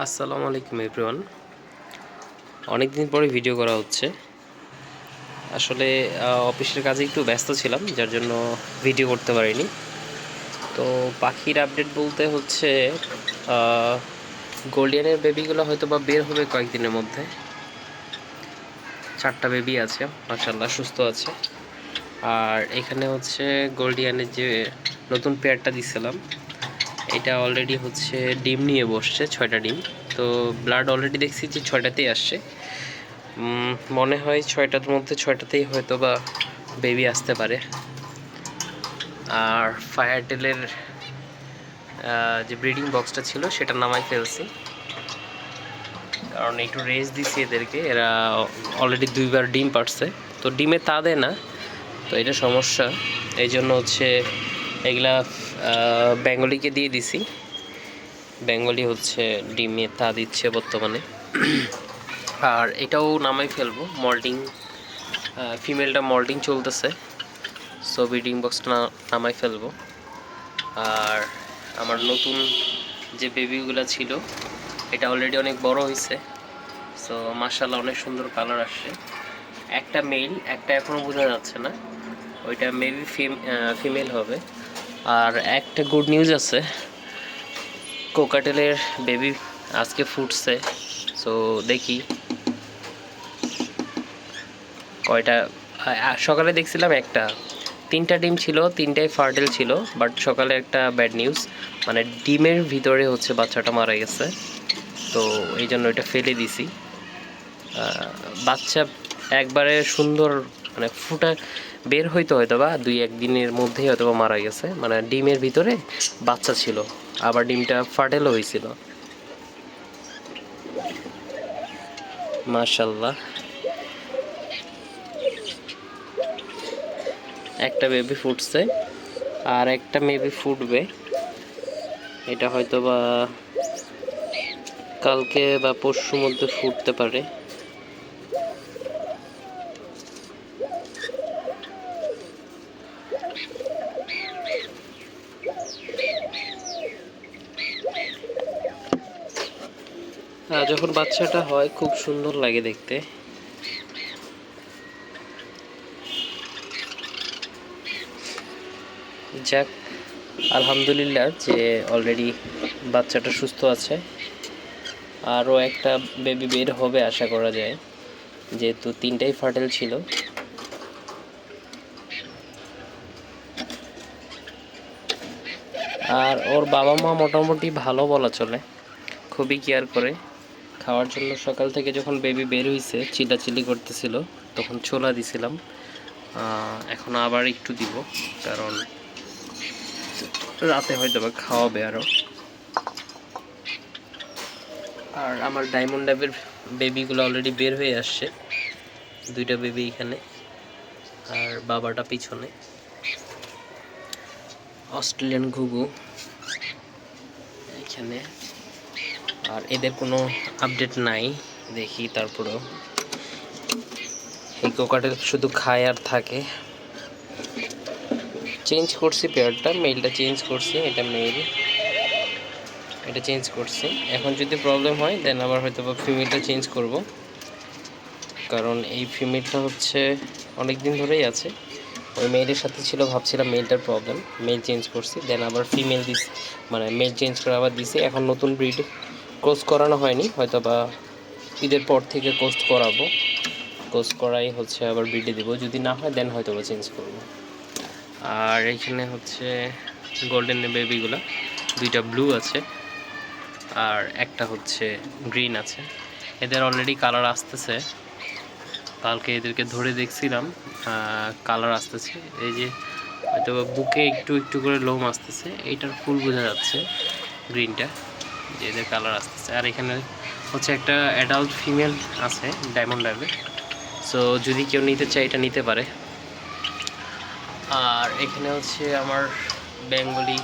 আসসালামু আলাইকুম এভরিওয়ান অনেক দিন পরে ভিডিও করা হচ্ছে। আসলে অফিসের কাজে একটু ব্যস্ত ছিলাম, যার জন্য ভিডিও করতে পারিনি। তো পাখির আপডেট বলতে হচ্ছে গোল্ডিয়ানের বেবিগুলো হয়তো বা বের হবে কয়েকদিনের মধ্যে। চারটা বেবি আছে মার্শাল্লাহ সুস্থ আছে। আর এখানে হচ্ছে গোল্ডিয়ানের যে নতুন পেয়ারটা দিছিলাম এটা অলরেডি হচ্ছে ডিম নিয়ে বসছে, ছয়টা ডিম। তো ব্লাড অলরেডি দেখছি যে ছয়টাতেই আসছে। মনে হয় ছয়টার মধ্যে ছয়টাতেই হয়তো বা বেবি আসতে পারে। আর ফায়ার টেলের যে ব্রিডিং বক্সটা ছিল সেটা নামাই ফেলছি। কারণ একটু রেস্ট দিছি এদেরকে, এরা অলরেডি দুইবার ডিম পারছে। তো ডিমে তা দেয় না, তো এটা সমস্যা। এই জন্য হচ্ছে এগুলা বেঙ্গলিকে দিয়ে দিছি। বেঙ্গলি হচ্ছে ডিমে তা দিচ্ছে বর্তমানে। আর এটাও নামাই ফেলব, মল্টিং ফিমেলটা মল্টিং চলতেছে। সো ব্রিডিং বক্সটা নামাই ফেলব। আর আমার নতুন যে বেবিগুলো ছিল, এটা অলরেডি অনেক বড় হয়েছে সো মার্শাল্লাহ অনেক সুন্দর কালার আসছে। একটা মেল একটা এখনও বোঝা যাচ্ছে না। ওইটা মেবি ফিমেল হবে। আর একটা গুড নিউজ আছে। কোকাটেলের বেবি আজকে ফুটছে সো দেখি। কয়টা সকালে দেখছিলাম একটা। তিনটা ডিম ছিল, তিনটাই ফার্টেল ছিল বাট সকালে একটা ব্যাড নিউজ মানে ডিমের ভিতরে হচ্ছে বাচ্চাটা মারা গেছে। তো এই জন্য এটা ফেলে দিছি। বাচ্চা একবারে সুন্দর মানে ফুটা বের হইতে হয়তো বা দুই একদিনের মধ্যেই হয়তো বা মারা গেছে। মানে ডিমের ভিতরে বাচ্চা ছিল, আবার ডিমটা ফাটেলও হয়েছিল মাশাল্লাহ একটা বেবি ফুটছে, আর একটা মেবি ফুটবে। এটা হয়তো বা কালকে বা পরশুর মধ্যে ফুটতে পারে। যখন বাচ্চাটা হয়, খুব সুন্দর লাগে দেখতে। যাক, আলহামদুলিল্লাহ যে অলরেডি বাচ্চাটা সুস্থ আছে। আরও একটা বেবি বের হবে, আশা করা যায়। যেহেতু তিনটাই ফার্টেল ছিল। আর ওর বাবা মা মোটামুটি ভালো বলা চলে। খুবই কেয়ার করে। খাওয়ার জন্য সকাল থেকে যখন বেবি বের হয়েছে চিলাচিলি করতেছিল, তখন ছোলা দিছিলাম। এখন আবার একটু দিব, কারণ রাতে হয়তো বা খাওয়াবে আরও আর আমার ডায়মন্ড ডাবের বেবিগুলো অলরেডি বের হয়ে আসছে। দুইটা বেবি এখানে, আর বাবাটা পিছনে। অস্ট্রেলিয়ান ঘুঘু। এখানে। আর এদের কোনো আপডেট নাই, দেখি তারপরেও। এই কোকাটেল শুধু খায় আর থাকে। চেঞ্জ করছি পেয়ারটা মেলটা চেঞ্জ করছি, এটা মেইল এটা চেঞ্জ করছি। এখন যদি প্রবলেম হয় দেন আবার হয়তো বা ফিমেলটা চেঞ্জ করব। কারণ এই ফিমেলটা হচ্ছে অনেক দিন ধরেই আছে। ওই মেয়েদের সাথে ছিল, ভাবছিলাম মেলটার প্রবলেম মেল চেঞ্জ করছি দেন আবার ফিমেল দিস মানে মেল চেঞ্জ করে আবার দিছি, এখন নতুন ব্রিড কোর্স করানো হয়নি হয়তো বা ঈদের পর থেকে কোর্স করাবো কোর্স করাই হচ্ছে আবার ব্রিডে দেবো, যদি না হয় দেন হয়তো বা চেঞ্জ করব। আর এখানে হচ্ছে গোল্ডেন বেবিগুলো দুইটা ব্লু আছে, আর একটা হচ্ছে গ্রিন আছে, এদের অলরেডি কালার আসতেছে কালকে এদেরকে ধরে দেখছিলাম কালার আসতেছে। এই যে হয়তো বুকে একটু একটু করে লোম আসতেছে, এইটার ফুল বোঝা যাচ্ছে গ্রিনটা, যে এদের কালার আসতেছে। আর এখানে হচ্ছে একটা অ্যাডাল্ট ফিমেল আছে ডায়মন্ড লাইভে সো যদি কেউ নিতে চায়, এটা নিতে পারে। আর এখানে হচ্ছে আমার বেঙ্গলি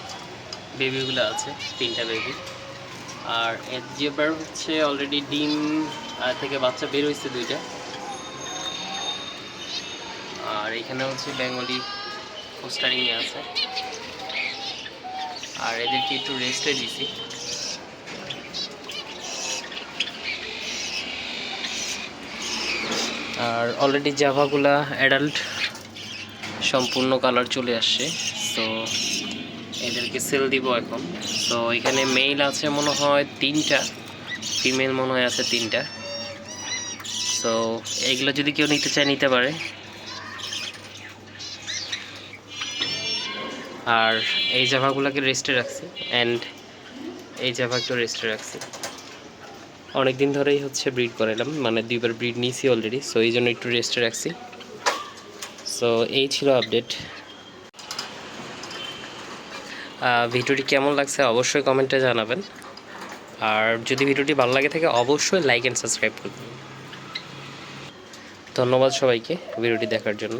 বেবিগুলো আছে, তিনটা বেবি আর এর যেবার হচ্ছে অলরেডি ডিম থেকে বাচ্চা বের হয়েছে দুইটা। আর এখানে হচ্ছে বেঙ্গলি পোস্টারিংয়ে আছে। আর এদেরকে একটু রেস্টে দিছি। আর অলরেডি জাভাগুলা অ্যাডাল্ট সম্পূর্ণ কালার চলে আসছে। তো এদেরকে সেল দিব এখন। তো এখানে মেল আছে মনে হয় তিনটা ফিমেল মনে হয় আছে তিনটা। সো এগুলো যদি কেউ নিতে চায়, নিতে পারে। আর এই জাভাগুলোকে রেস্টে রাখছি অ্যান্ড এই জাভাকেও রেস্টে রাখছি। অনেক দিন ধরেই হচ্ছে ব্রিড করালাম মানে দুইবার ব্রিড নিয়েছি অলরেডি সো এই জন্য একটু রেস্টে রাখছি। সো এই ছিল আপডেট ভিডিওটি কেমন লাগছে অবশ্যই কমেন্টে জানাবেন। আর যদি ভিডিওটি ভালো লাগে থাকে, অবশ্যই লাইক অ্যান্ড সাবস্ক্রাইব করবেন। ধন্যবাদ সবাইকে ভিডিওটি দেখার জন্য।